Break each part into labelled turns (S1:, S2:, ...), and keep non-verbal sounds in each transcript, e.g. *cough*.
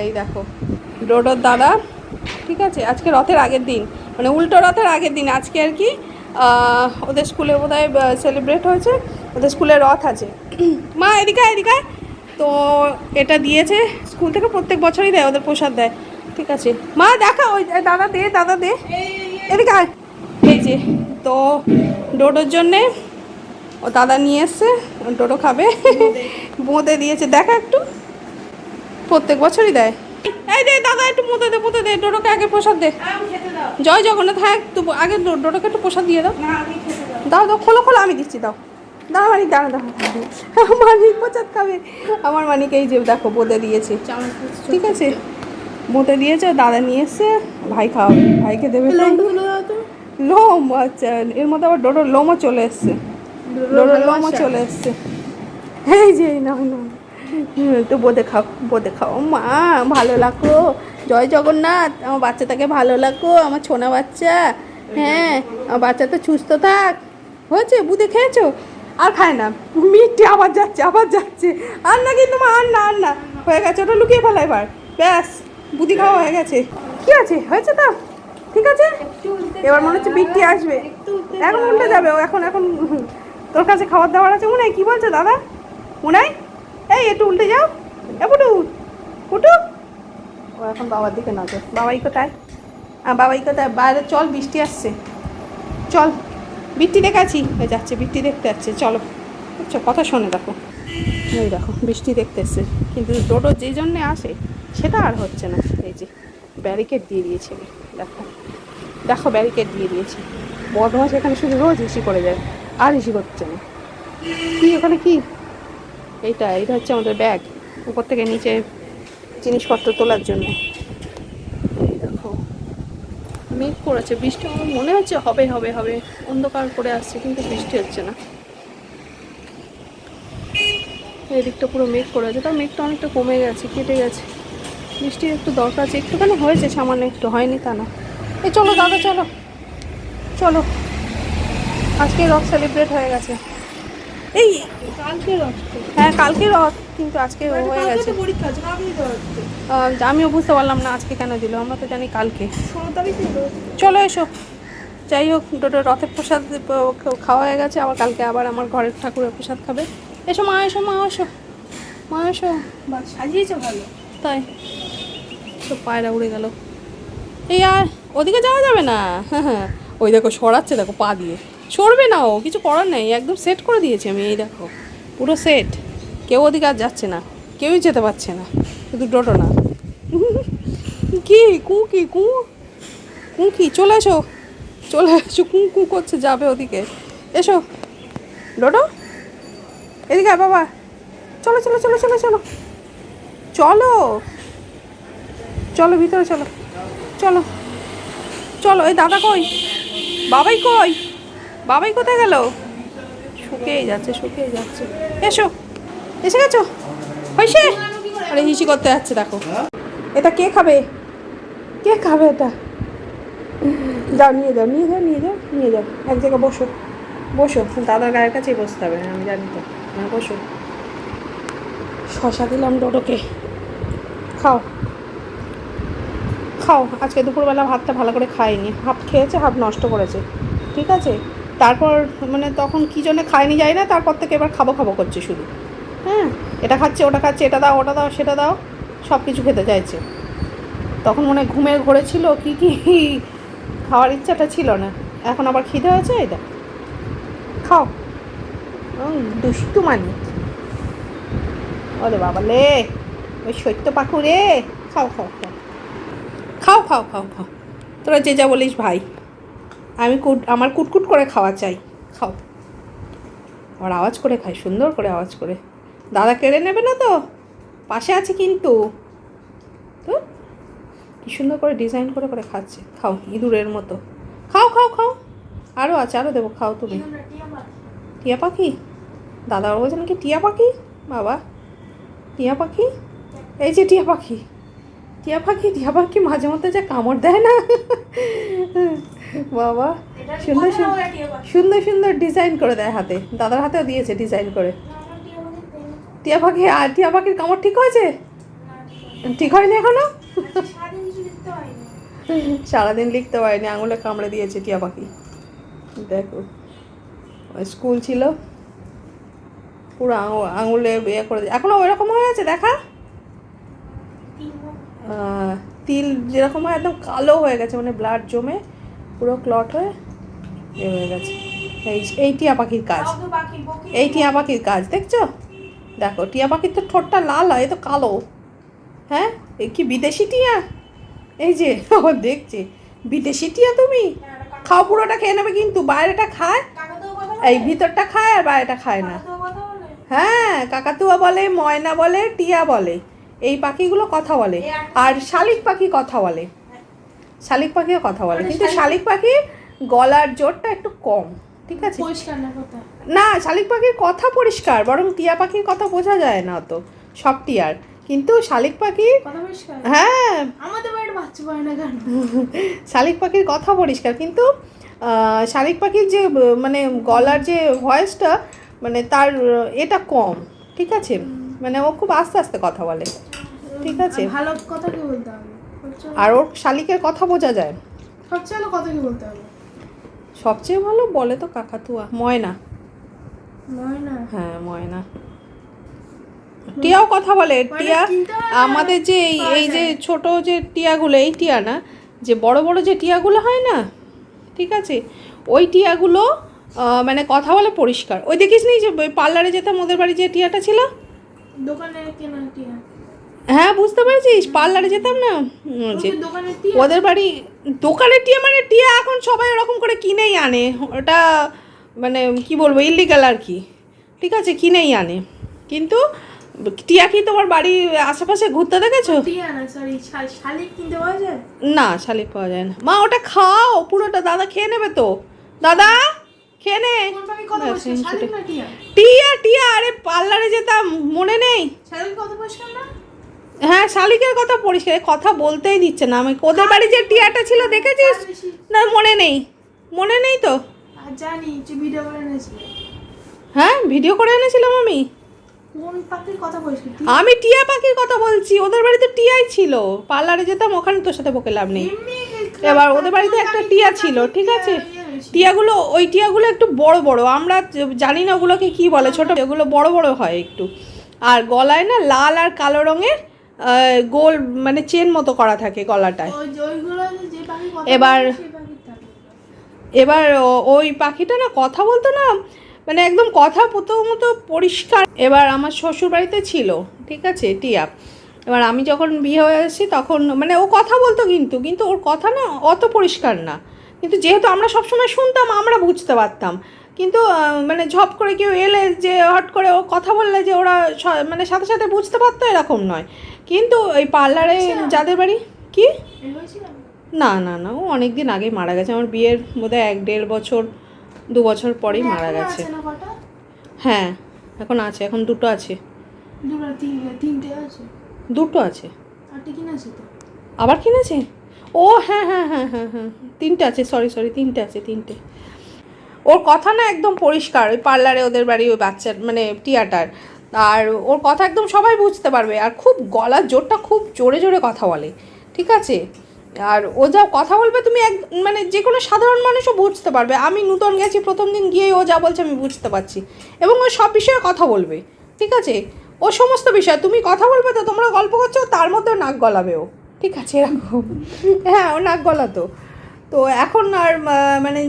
S1: এই দেখো ডোডোর দাদা ঠিক আছে? আজকে রথের আগের দিন মানে উল্টো রথের আগের দিন, আজকে আর কি ওদের স্কুলে বোধ হয় সেলিব্রেট হয়েছে, ওদের স্কুলে রথ আছে। *clears throat* মা, এদিকে এদিকে তো এটা দিয়েছে, স্কুল থেকে প্রত্যেক বছরই দেয়, ওদের প্রসাদ দেয়, ঠিক আছে? মা, দেখা, ওই দাদা দে দাদা দে। এদিকে এই যে, তো ডোডোর জন্যে ও দাদা নিয়ে এসছে, ডোডো খাবে। *laughs* বোঁদে দিয়েছে, দেখা একটু। প্রত্যেক বছরই দেয়। এই দে দাদা একটু মোদে দে মোদে দে ডোডোকে আগে প্রসাদ দে। জয় জগন্নাথ হ্যাঁ একটু আগে ডোডোকে একটু প্রসাদ দিয়ে দাও। দাও। দাও খোলো খোলো আমি দিচ্ছি দাও। দাও মানিক দাঁড়া দাও মানিক প্রসাদ খাবে। আমার মানিক এই যে দেখো বোঁদে দিয়েছে। ঠিক আছে? বোঁদে দিয়েছে দাদা নিয়ে এসছে ভাই খাওয়াবে ভাইকে দেবে তো। লোম আচ্ছা এর মধ্যে আবার ডোডোর লোমও চলে এসছে। ডোডোর লোমও চলে এসছে। এই যে এই নাও। তো বোঁদে খাও বোঁদে খাও। মা, ভালো লাগো। জয় জগন্নাথ, আমার বাচ্চাটাকে ভালো লাগো, আমার ছোনা বাচ্চা। হ্যাঁ আমার বাচ্চা তো সুস্থ থাক। হয়েছে? বুধে খেয়েছো? আর খায় না। মিটে আবার যাচ্ছে আবার যাচ্ছে। আর না কিন্তু মা আর না আর না হয়ে গেছে, ওটা লুকিয়ে ফেলা এবার। ব্যাস বুদ্ধি খাওয়া হয়ে গেছে। কি আছে? হয়েছে তো? ঠিক আছে? এবার মনে হচ্ছে বিট্টি আসবে। এখন উল্টে যাবে ও, এখন এখন। তোর কাছে খাবার দাবার আছে? মনে হয় কি বলছে দাদা? মনে হয় এই, একটু উল্টে যাও। এ, পুটু ও, এখন বাবার দিকে নজর। বাবাই কোথায়? আর বাবাই কোথায়? বাইরে, চল, বৃষ্টি আসছে। চল, বৃষ্টি দেখাচ্ছি যাচ্ছে, বৃষ্টি দেখতে যাচ্ছে চলো। আচ্ছা কথা শোনে, দেখো। এই দেখো, বৃষ্টি দেখতে এসছে। কিন্তু টোটো যে জন্যে আসে, সেটা আর হচ্ছে না। এই যে ব্যারিকেড দিয়ে দিয়েছে। দেখো দেখো ব্যারিকেড দিয়ে দিয়েছে। বদমাস এখানে শুধু রোজ ইসি করে যায়, আর ইসি করছে না। কি ওখানে কি? এইটা এইটা হচ্ছে আমাদের ব্যাগ। উপর থেকে নিচে জিনিসপত্র তোলার জন্য। এই দেখো। মেঘ করেছে, বৃষ্টি আমার মনে হচ্ছে হবে হবে হবে। অন্ধকার করে আসছে, কিন্তু বৃষ্টি হচ্ছে না। এদিকটা পুরো মেঘ করে আছে। তাও মেঘটা অনেকটা কমে গেছে, কেটে গেছে। বৃষ্টির একটু দরকার আছে, একটুখানি হয়েছে, সামান্য একটু হয়নি তা না। এই চলো দাদা, চলো। চলো। আজকে রক সেলিব্রেট হয়ে গেছে। এই হ্যাঁ কালকে রথ কিন্তু আজকে হয়ে গেছে।
S2: তো।
S1: আমিও বুঝতে পারলাম না আজকে কেন দিল আমরা তো জানি কালকে। চলো এসো। যাই হোক দুটো রথের প্রসাদ খাওয়া হয়ে গেছে আবার কালকে আবার আমার ঘরের ঠাকুরের প্রসাদ খাবে। এসো মা এসো মা এসো। মা এসো।
S2: সাজিয়েছে ভালো।
S1: তাই। সব পায়রা উড়ে গেল। এই আর ওদিকে যাওয়া যাবে না? হ্যাঁ হ্যাঁ। ওই দেখো সরাচ্ছে দেখো পা দিয়ে। সরবে না ও, কিছু করার নেই, একদম সেট করে দিয়েছি আমি, এই দেখো, পুরো সেট কেউ ওদিকে আর যাচ্ছে না, কেউই যেতে পারছে না, শুধু ডোটো না। কি, কু কি, কু? কু কি, চলে এসো চলে এসো, কু কু করছে, যাবে ওদিকে। এসো, ডোডো, এদিকে বাবা। চলো চলো চলো চলো চলো। চলো চলো, ভিতরে চলো চলো চলো, এই দাদা কই? বাবাই কই? বাবাই কোথায় গেল? শুকিয়েই যাচ্ছে শুকিয়ে যাচ্ছে। এসো, এসে গেছো? হয়েছে? আরে হিসি করতে যাচ্ছে, দেখো। এটা কে খাবে? কে খাবে এটা? যাও, নিয়ে যাও নিয়ে যাও নিয়ে যাও নিয়ে যাও। এক জায়গায় বসো বসো। দাদার গায়ের কাছেই বসতে হবে, আমি জানি তো। হ্যাঁ বসো। শশা দিলাম ডোডোকে। খাও। খাও, আজকে দুপুরবেলা ভাতটা ভালো করে খাইনি। হাফ খেয়েছে হাফ নষ্ট করেছে। ঠিক আছে? তারপর মানে তখন কী জন্য খায়নি যায় না, তারপর থেকে এবার খাব খাব করছে শুধু। হ্যাঁ এটা খাচ্ছে, ওটা খাচ্ছে, এটা দাও, ওটা দাও, সেটা দাও সব কিছু খেতে চাইছে। তখন মনে ঘুমের ঘরে ছিল, কি কি খাওয়ার ইচ্ছাটা ছিল না। এখন আবার খিদে হয়েছে এটা খাও। দুষ্টু মানি ওরে বাবা লে, ওই সত্য পাখু রে। খাও খাও খাও। খাও খাও খাও খাও। তোরা যে যা বলিস ভাই। আমি কুট, আমার কুটকুট করে খাওয়া চাই। খাও। আমার আওয়াজ করে খাই, সুন্দর করে আওয়াজ করে। দাদা কেড়ে নেবে না তো? পাশে আছে কিন্তু। তো? কি সুন্দর করে ডিজাইন করে করে খাচ্ছে। খাও, ইঁদুরের মতো। খাও খাও খাও। আরও আছে আরও দেবো, খাও তুমি। টিয়া পাখি? দাদা বলছে নাকি টিয়া পাখি? বাবা। টিয়া পাখি? এই যে টিয়া পাখি। টিয়া পাখি টিয়া পাখি মাঝে মধ্যে যে কামড় দেয় না? বাবা সুন্দর সুন্দর সুন্দর সুন্দর ডিজাইন করে দেয় হাতে। দাদার হাতেও দিয়েছে ডিজাইন করে। টিয়া পাখি আর টিয়া পাখির কামড় ঠিক হয়েছে? ঠিক হয়নি
S2: এখনও? সারাদিন লিখতে পারিনি
S1: আঙুলে কামড়ে দিয়েছে টিয়া পাখি। দেখো স্কুল ছিল পুরো আঙু- আঙুলে ইয়ে করে এখনও ওইরকম হয়ে আছে দেখা? তিল যেরকম হয় একদম কালো হয়ে গেছে মানে ব্লাড জমে পুরো ক্লট হয়ে এ হয়ে গেছে। এই এই টিয়া পাখির কাজ। এই টিয়া পাখির কাজ দেখছ? দেখো টিয়া পাখির তো ঠোঁটটা লাল হয় এ তো কালো। হ্যাঁ? এই কি বিদেশি টিয়া? এই যে *laughs* ও দেখছে। বিদেশি টিয়া তুমি? খাও পুরোটা খেয়ে নেবে কিন্তু বাইরেটা খায়। এই ভিতরটা খায় আর বাইরেটা খায় না? হ্যাঁ কাকাতুয়া বলে ময়না বলে টিয়া বলে। এই পাখিগুলো কথা বলে। আর শালিক পাখি কথা বলে। শালিক পাখিও কথা বলে।
S2: মানে
S1: কিন্তু
S2: শালিক-
S1: পাখি গলার জোরটা একটু কম ঠিক আছে?
S2: না
S1: শালিক পাখির কথা পরিষ্কার বরং টিয়া পাখির কথা বোঝা যায় না অত। সব টিয়ার কিন্তু শালিক
S2: পাখি
S1: হ্যাঁ। *laughs* শালিক পাখির কথা পরিষ্কার। কিন্তু শালিক পাখির যে মানে গলার যে ভয়েসটা মানে তার এটা কম ঠিক আছে? মানে ও খুব আস্তে আস্তে কথা বলে। ঠিক আছে।
S2: ভালো কথা কি বলতে হবে?
S1: আর ওর শালিকের কথা বোঝা যায়।
S2: সবচেয়ে ভালো কথা কি বলতে হবে?
S1: সবচেয়ে ভালো বলে তো কাকাতুয়া ময়না।
S2: ময়না?
S1: হ্যাঁ ময়না। টিয়াও কথা বলে। টিয়া আমাদের যে এই এই যে। ছোট যে টিয়াগুলো এই টিয়া না যে বড় বড় যে টিয়াগুলো হয় না ঠিক আছে? ওই টিয়াগুলো মানে কথা বলে পরিষ্কার। ওই দেখিস নি যে পার্লারে যেতাম ওদের বাড়ি যে টিয়াটা ছিল?
S2: দোকানে কেনা টিয়া।
S1: হ্যাঁ বুঝতে পেরেছিস পার্লারে যেতাম না।
S2: দোকানে
S1: ওদের বাড়ি দোকানের টিয়া মানে টিয়া এখন সবাই ওরকম করে কিনেই আনে। ওটা মানে কি বলব ইলিগাল আর কি। ঠিক আছে কিনেই আনে। কিন্তু টিয়া কি তোমার বাড়ির আশেপাশে ঘুরতে দেখেছ?
S2: না শালিক পাওয়া যায়?
S1: না মা ওটা খাও পুরোটা দাদা খেয়ে নেবে তো। দাদা খেয়ে নে।
S2: টিয়া?
S1: টিয়া আরে পার্লারে যেতাম মনে নেই। হ্যাঁ শালিকের কথা পরিষ্কার কথা বলতেই দিচ্ছে না। আমি ওদের বাড়ি যে টিয়াটা ছিল দেখেছিস? না মনে নেই। মনে নেই তো?
S2: জানি যে ভিডিও করে
S1: হ্যাঁ ভিডিও করে এনেছিলাম আমি। আমি টিয়া পাখির কথা বলছি। ওদের বাড়িতে টিয়াই ছিল। পার্লারে যেতাম ওখানে তোর সাথে বকে লাভ নেই। এবার ওদের বাড়িতে একটা টিয়া ছিল ঠিক আছে? টিয়াগুলো ওই টিয়াগুলো একটু বড় বড়। আমরা জানি না ওগুলোকে কি বলে ছোট ওগুলো বড় বড় হয় একটু। আর গলায় না লাল আর কালো রঙের গোল মানে চেন মতো করা থাকে গলাটায়। এবার-। এবার ওই পাখিটা না কথা বলতো না মানে একদম কথা প্রথমত পরিষ্কার। এবার আমার শ্বশুর বাড়িতে ছিল ঠিক আছে টিয়া। এবার আমি যখন বিয়ে হয়ে এসেছি তখন মানে ও কথা বলতো কিন্তু কিন্তু ওর কথা না অত পরিষ্কার না। কিন্তু যেহেতু আমরা সবসময় শুনতাম আমরা বুঝতে পারতাম। কিন্তু মানে ঝপ করে কেউ এলে যে হট করে ও কথা বললে যে ওরা মানে সাথে সাথে বুঝতে পারতো এরকম নয়। কিন্তু ওই পার্লারে। যাদের বাড়ি কি? না না না ও অনেক দিন আগে মারা গেছে। আমার বিয়ের বোধহয় এক দেড় বছর দু বছর পরেই মারা গেছে? হ্যাঁ এখন আছে এখন দুটো আছে।
S2: দুটো আছে?
S1: আবার কিনেছে? ও হ্যাঁ হ্যাঁ হ্যাঁ হ্যাঁ হ্যাঁ তিনটে আছে সরি সরি তিনটে আছে তিনটে। ওর কথা না একদম পরিষ্কার, ওই পার্লারে ওদের বাড়ি ওই বাচ্চার মানে টিয়াটার। আর ওর কথা একদম সবাই বুঝতে পারবে। আর খুব গলার জোরটা খুব জোরে জোরে কথা বলে, ঠিক আছে? আর ও যা কথা বলবে তুমি এক মানে যে কোনো সাধারণ মানুষও বুঝতে পারবে। আমি নূতন গেছি, প্রথম দিন গিয়ে ও যা বলছে আমি বুঝতে পারছি। এবং ও সব বিষয়ে কথা বলবে, ঠিক আছে? ও সমস্ত বিষয়, তুমি কথা বলবে তো তোমরা গল্প করছ, তার মধ্যেও নাক গলাবে ও, ঠিক আছে? এরকম। হ্যাঁ ও নাক গলাতো। তো এখন আর মানে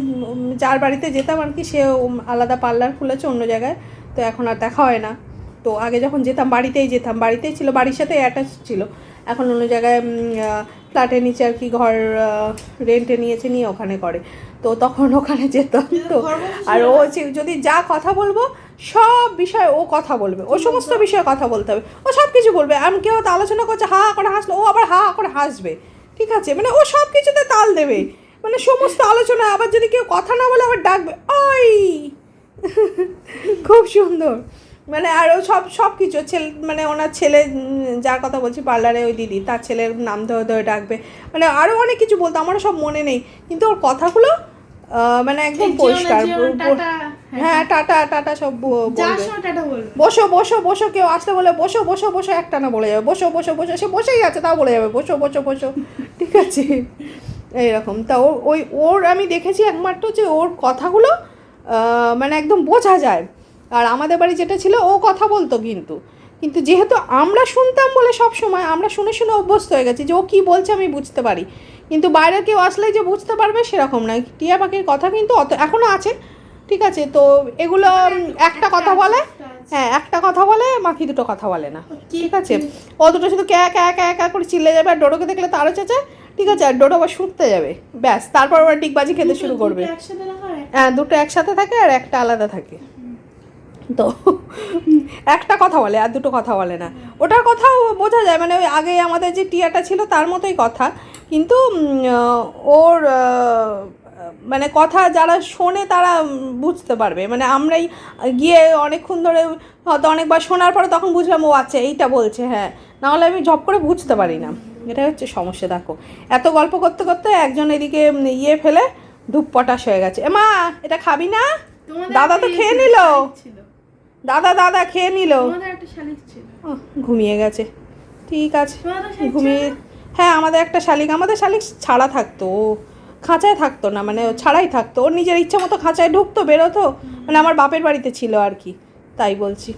S1: যার বাড়িতে যেতাম আর কি সে আলাদা পার্লার খুলেছে অন্য জায়গায়। তো এখন আর দেখা হয় না। তো আগে যখন যেতাম বাড়িতেই যেতাম। বাড়িতেই ছিল বাড়ির সাথে অ্যাটাচ ছিল। এখন অন্য জায়গায় ফ্ল্যাটের নিচে আর কি ঘর রেন্টে নিয়েছে নিয়ে ওখানে করে। তো তখন ওখানে যেতাম। তো আর ও যদি যা কথা বলব সব বিষয়ে ও কথা বলবে। ও সমস্ত বিষয়ে কথা বলতে হবে। ও সব কিছু বলবে। আমি কেউ তো আলোচনা করছে হা হা করে হাসলো। ও আবার হা হা করে হাসবে। ঠিক আছে? মানে ও সব কিছুতে তাল দেবে। মানে সমস্ত আলোচনা আবার যদি কেউ কথা না বলে আবার ডাকবে ওই! খুব সুন্দর। মানে আর ও সব সব কিছু ছেলে মানে ওনার ছেলে যার কথা বলছি পার্লারে ওই দিদি তার ছেলের নাম ধরে ধরে ডাকবে। মানে আরও অনেক কিছু বলতো আমারও সব মনে নেই। কিন্তু ওর কথাগুলো মানে একদম পরিষ্কার।
S2: টাটা।
S1: হ্যাঁ টাটা টাটা সব বসো বসো বসো কেউ আসলে বলে বসো বসো বসো একটা না বলে যাবে। বসো বসো বসো সে বসেই আছে তাও বলে যাবে বসো বসো বসো। ঠিক আছে। এইরকম। তা ও ওই ওর আমি দেখেছি একমাত্র যে ওর কথাগুলো মানে একদম বোঝা যায়। আর আমাদের বাড়ি যেটা ছিল ও কথা বলতো কিন্তু। কিন্তু যেহেতু আমরা শুনতাম বলে সব সময় আমরা শুনে শুনে অভ্যস্ত হয়ে গেছি যে ও কী বলছে আমি বুঝতে পারি। কিন্তু বাইরে কেউ আসলে যে বুঝতে পারবে সেরকম নয়। টিয়া পাখির কথা কিন্তু অত এখনও আছে ঠিক আছে? তো এগুলো একটা কথা বলে হ্যাঁ একটা কথা বলে মাখি দুটো কথা বলে না ঠিক আছে? ও দুটো শুধু ক্যা ক্যা ক্যা ক্যা করে চিল্লে যাবে আর ডোডোকে দেখলে তারও চেঁচে ঠিক আছে আর ডোডো আবার শুকতে যাবে। ব্যাস তারপর ওরা ডিগবাজি খেতে শুরু করবে। হ্যাঁ? দুটো একসাথে থাকে আর একটা আলাদা থাকে। তো একটা কথা বলে আর দুটো কথা বলে না। ওটার কথাও বোঝা যায় মানে ওই আগে আমাদের যে টিয়াটা ছিল তার মতোই কথা। কিন্তু ওর মানে কথা যারা শোনে তারা বুঝতে পারবে। মানে আমরাই গিয়ে অনেকক্ষণ ধরে হয়তো অনেকবার শোনার পরে তখন বুঝলাম ও আচ্ছা এইটা বলছে হ্যাঁ। নাহলে আমি জব করে বুঝতে পারি না। এটাই হচ্ছে সমস্যা দেখো। এত গল্প করতে করতে একজন এদিকে ইয়ে ফেলে ধূপ পটাশ হয়ে গেছে। মা এটা খাবি না? দাদা তো খেয়ে
S2: ইয়ে
S1: নিল। দাদা দাদা খেয়ে নিল। ঘুমিয়ে গেছে। ঠিক আছে ঘুমিয়ে হ্যাঁ আমাদের একটা শালিক আমাদের শালিক ছাড়া থাকতো। ও খাঁচায় থাকতো না মানে ছাড়াই থাকতো। ওর নিজের ইচ্ছা মতো খাঁচায় ঢুকতো বেরোতো। মানে আমার বাপের বাড়িতে ছিল আর কি তাই বলছি।